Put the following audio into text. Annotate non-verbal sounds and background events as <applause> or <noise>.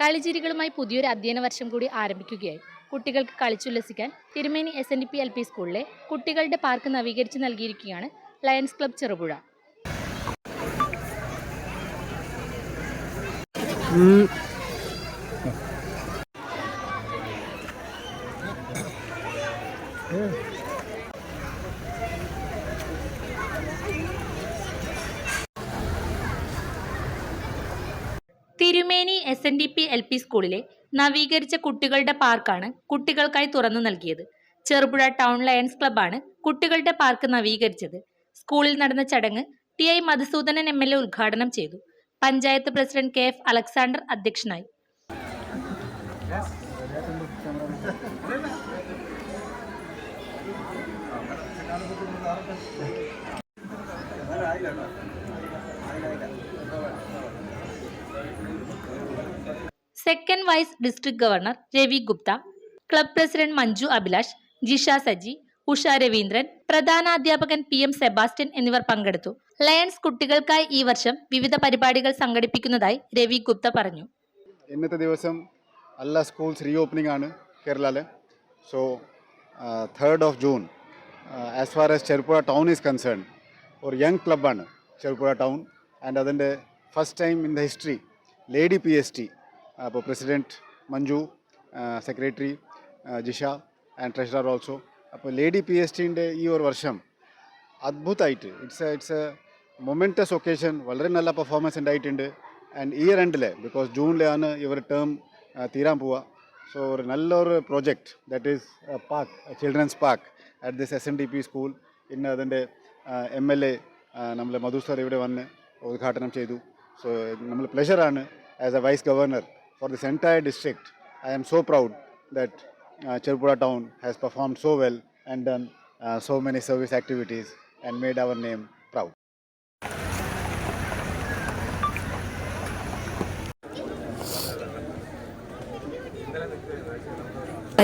കളിച്ചിരികളുമായി പുതിയൊരു അധ്യയന വർഷം കൂടി ആരംഭിക്കുകയായി. കുട്ടികൾക്ക് കളിച്ചുല്ലസിക്കാൻ Thirumeni S N D P L P സ്കൂളിലെ കുട്ടികളുടെ പാർക്ക് നവീകരിച്ച് നൽകിയിരിക്കുകയാണ് Lions club Cherupuzha. Thirumeni S N D P L P സ്കൂളിലെ നവീകരിച്ച കുട്ടികളുടെ പാർക്കാണ് കുട്ടികൾക്കായി തുറന്നു നൽകിയത്. ചെറുപുഴ ടൗൺ ലയൺസ് ക്ലബ്ബാണ് കുട്ടികളുടെ പാർക്ക് നവീകരിച്ചത്. സ്കൂളിൽ നടന്ന ചടങ്ങ് T I Madhusoodanan M L A ഉദ്ഘാടനം ചെയ്തു. Panchayat president K F Alexander അധ്യക്ഷനായി. <laughs> Second vice district governor Ravi Gupta club president Manju Abhilash Jisha Saji Usha Raveendran പ്രധാനാധ്യാപകൻ P M Sebastian എന്നിവർ പങ്കെടുത്തു. Lions കുട്ടികൾക്കായി ഈ വർഷം വിവിധ പരിപാടികൾ സംഘടിപ്പിക്കുന്നതായി രവി ഗുപ്ത പറഞ്ഞു. ഇന്നത്തെ ദിവസം എല്ലാ സ്കൂൾസ് റീ ഓപ്പണിംഗ് ആണ് കേരളയിലെ so third of June as far as Cherupuzha town is concern ഒരു യങ് ക്ലബ്ബാണ് ചെറുപ്പുഴ ടൗൺ ആൻഡ് അതിന്റെ first time in the history lady P S T അപ്പോൾ president Manju secretary Jisha and treasurer also അപ്പോൾ lady P S ടിന്റെ ഈ ഒരു വർഷം അദ്ഭുതമായിട്ട് it's it's a momentous occasion വളരെ നല്ല പെർഫോമൻസ് ഉണ്ടായിട്ടുണ്ട്. ആൻഡ് ഇയർ എൻഡിലെ ബിക്കോസ് ജൂണിലാണ് ഇവർ ടേം തീരാൻ പോവുക. സോ ഒരു നല്ലൊരു project that is a park children's park at this S N D P school ഇന്ന് അതിന്റെ എം എൽ എ നമ്മളെ മധു സാർ ഇവിടെ വന്ന് ഉദ്ഘാടനം ചെയ്തു. സോ നമ്മൾ പ്ലഷറാണ് as a vice governor for this entire district. I am so proud that uh, Cherpura town has performed so well and done uh, so many service activities and made our name